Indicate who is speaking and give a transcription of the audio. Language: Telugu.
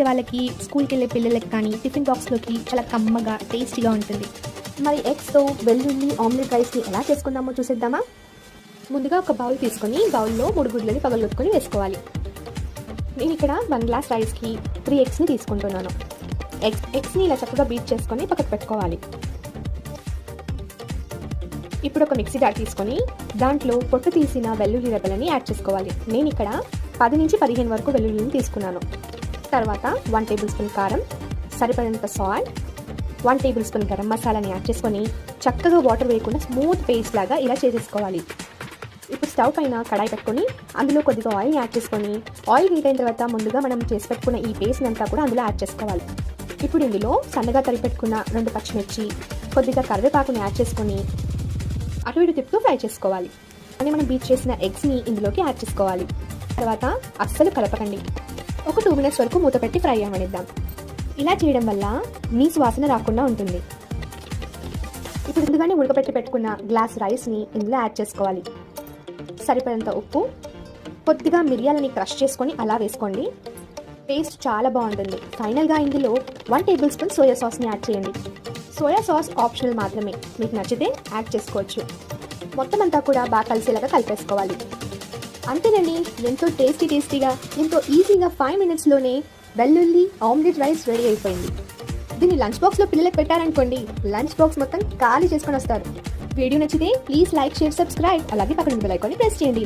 Speaker 1: చేసే వాళ్ళకి స్కూల్కి వెళ్ళే పిల్లలకి కానీ టిఫిన్ బాక్స్లోకి చాలా కమ్మగా టేస్టీగా ఉంటుంది.
Speaker 2: మరి ఎగ్స్తో వెల్లుల్లి ఆమ్లెట్ రైస్ని ఎలా చేసుకుందామో చూసేద్దామా?
Speaker 1: ముందుగా ఒక బౌల్ తీసుకొని బౌల్లో మూడు గుడ్లని పగలగొట్టుకొని వేసుకోవాలి. నేను ఇక్కడ వన్ గ్లాస్ రైస్కి త్రీ ఎగ్స్ని తీసుకుంటున్నాను. ఎగ్స్ ఎగ్స్ని ఇలా చక్కగా బీట్ చేసుకొని పక్కకు పెట్టుకోవాలి. ఇప్పుడు ఒక మిక్సీ జార్ తీసుకొని దాంట్లో పొట్టు తీసిన వెల్లుల్లి రెబ్బలని యాడ్ చేసుకోవాలి. నేను ఇక్కడ పది నుంచి పదిహేను వరకు వెల్లుల్లిని తీసుకున్నాను. తర్వాత వన్ టేబుల్ స్పూన్ కారం సరిపడినంత salt one table spoon garam మసాలాని యాడ్ చేసుకొని చక్కగా వాటర్ వేయకుండా స్మూత్ పేస్ట్ లాగా ఇలా చేసేసుకోవాలి. ఇప్పుడు స్టవ్ పైన కడాయి పెట్టుకొని అందులో కొద్దిగా ఆయిల్ యాడ్ చేసుకొని ఆయిల్ హీట్ అయిన తర్వాత ముందుగా మనం చేసి పెట్టుకున్న ఈ పేస్ట్ అంతా కూడా అందులో యాడ్ చేసుకోవాలి. ఇప్పుడు ఇందులో సన్నగా తరిగి పెట్టుకున్న రెండు పచ్చిమిర్చి కొద్దిగా కరివేపాకుని యాడ్ చేసుకొని అటు ఇటు తిప్పుతూ ఫ్రై చేసుకోవాలి. అని మనం బీట్ చేసిన ఎగ్స్ని ఇందులోకి యాడ్ చేసుకోవాలి. తర్వాత అస్సలు కలపకండి. ఒక టూ మినిట్స్ వరకు మూత పెట్టి ఫ్రై అవ్వనిద్దాం ఇలా చేయడం వల్ల మీ వాసన రాకుండా ఉంటుంది. ఇప్పుడు ముందుగానే ఉడకబెట్టి పెట్టుకున్న గ్లాస్ రైస్ని ఇందులో యాడ్ చేసుకోవాలి. సరిపడంత ఉప్పు కొద్దిగా మిరియాలని క్రష్ చేసుకొని అలా వేసుకోండి. టేస్ట్ చాలా బాగుంటుంది. ఫైనల్గా ఇందులో వన్ టేబుల్ స్పూన్ సోయా సాస్ని యాడ్ చేయండి. సోయా సాస్ ఆప్షనల్ మాత్రమే. మీకు నచ్చితే యాడ్ చేసుకోవచ్చు. మొత్తం అంతా కూడా బాగా కలిసేలాగా కలిపేసుకోవాలి. అంతేనండి ఎంతో టేస్టీ టేస్టీగా ఎంతో ఈజీగా ఫైవ్ మినిట్స్లోనే వెల్లుల్లి ఆమ్లెట్ రైస్ రెడీ అయిపోయింది. దీన్ని లంచ్ బాక్స్లో పిల్లలకు పెట్టారనుకోండి లంచ్ బాక్స్ మొత్తం ఖాళీ చేసుకొని వస్తారు. వీడియో నచ్చితే ప్లీజ్ లైక్ షేర్ సబ్స్క్రైబ్ అలాగే పక్కన బెల్ ఐకాన్ని ప్రెస్ చేయండి.